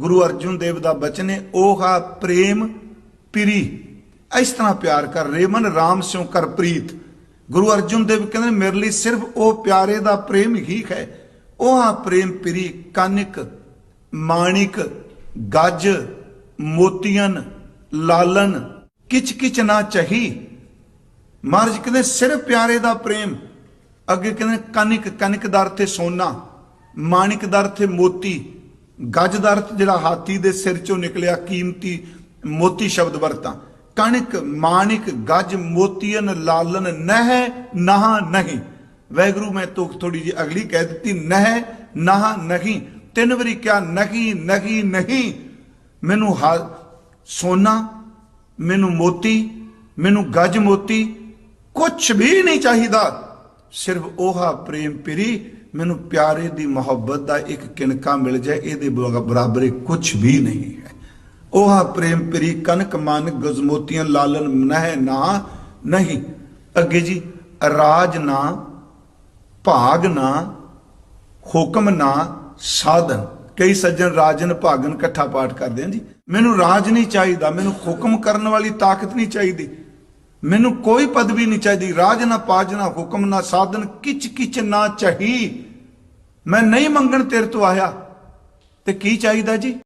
ਗੁਰੂ ਅਰਜੁਨ ਦੇਵ ਦਾ ਬਚਨ ਹੈ ਆ ਪ੍ਰੇਮ ਪਿਰੀ। ਇਸ ਤਰ੍ਹਾਂ ਪਿਆਰ ਕਰ ਰੇ ਮਨ RAM ਸਿਉ ਕਰ ਪ੍ਰੀਤ। ਗੁਰੂ ਅਰਜੁਨ ਦੇਵ ਕਹਿੰਦੇ ਮੇਰੇ ਲਈ ਸਿਰਫ ਉਹ ਪਿਆਰੇ ਦਾ ਪ੍ਰੇਮ ਹੀ ਹੈ। ਉਹ ਓਹਾ ਪ੍ਰੇਮ ਪਿਰੀ ਕਾਨਿਕ ਮਾਣਿਕ, ਗੱਜ, ਮੋਤੀਆਂ ਲਾਲਨ ਕਿਚ ਕਿਚ ਨਾ ਚਹੀ। ਮਹਾਰਾਜ ਕਹਿੰਦੇ, ਸਿਰਫ ਪਿਆਰੇ ਦਾ ਪ੍ਰੇਮ। ਅੱਗੇ ਕਹਿੰਦੇ ਕਨਿਕ ਕਨਿਕ ਦਾ ਅਰਥ ਹੈ ਸੋਨਾ, ਮਾਣਿਕ ਦਾ ਅਰਥ ਹੈ ਮੋਤੀ। ਗੱਜ ਦਾ ਅਰਥ ਜਿਹੜਾ ਹਾਥੀ ਦੇ ਸਿਰ ਚੋਂ ਨਿਕਲਿਆ ਕੀਮਤੀ ਮੋਤੀ ਸ਼ਬਦ ਵਰਤਾਂ। ਕਣਕ, ਮਾਣਿਕ, ਗੱਜ ਮੋਤੀਨ ਲਾਲਨ, ਨਹਿ, ਨਹਾ, ਨਹੀਂ। ਵੈਗਰੂ ਮੈਂ ਤੁਕ ਥੋੜੀ ਜੀ ਅਗਲੀ ਕਹਿ ਦਿੱਤੀ, ਨਹਿ, ਨਹਾ, ਨਹੀਂ। ਤਿੰਨ ਵਾਰੀ ਕਿਹਾ, ਨਹੀਂ ਨਹੀਂ ਨਹੀਂ। ਮੈਨੂੰ ਹਾ- ਸੋਨਾ, ਮੈਨੂੰ ਮੋਤੀ, ਮੈਨੂੰ ਗੱਜ ਮੋਤੀ ਕੁਝ ਵੀ ਨਹੀਂ ਚਾਹੀਦਾ। ਸਿਰਫ ਉਹਾ ਪ੍ਰੇਮ ਪਿਰੀ ਮੈਨੂੰ ਪਿਆਰੇ ਦੀ ਮੁਹੱਬਤ ਦਾ ਇੱਕ ਕਿਣਕਾ ਮਿਲ ਜਾਏ, ਇਹਦੇ ਬ- ਬਰਾਬਰ ਕੁਝ ਵੀ ਨਹੀਂ ਹੈ। ਉਹਾ ਪ੍ਰੇਮ ਪਿਰੀ ਕਨਕ ਮਨ ਗਜ਼ਮੋਤੀਆਂ ਲਾਲਨ ਨਹਿ ਨਾ, ਨਹੀਂ, ਅੱਗੇ ਜੀ, ਰਾਜ ਨਾ, ਭਾਗ ਨਾ, ਹੁਕਮ ਨਾ, ਸਾਧਨ। ਕਈ ਸੱਜਣ ਰਾਜਨ ਭਾਗਨ ਇਕੱਠਾ ਪਾਠ ਕਰਦੇ ਆ ਜੀ। ਮੈਨੂੰ ਰਾਜ ਨਹੀਂ ਚਾਹੀਦਾ, ਮੈਨੂੰ ਹੁਕਮ ਕਰਨ ਵਾਲੀ ਤਾਕਤ ਨਹੀਂ ਚਾਹੀਦੀ। ਮੈਨੂੰ ਕੋਈ ਪਦਵੀ ਨਹੀਂ ਚਾਹੀਦੀ, ਰਾਜ ਨਾ ਪਾਜ ਨਾ ਹੁਕਮ ਨਾ ਸਾਧਨ ਕਿਚ ਕਿਚ ਨਾ ਚਾਹੀ। ਮੈਂ ਨਹੀਂ ਮੰਗਣ ਤੇਰੇ ਤੋਂ ਆਇਆ। ਤੇ ਕੀ ਚਾਹੀਦਾ ਜੀ?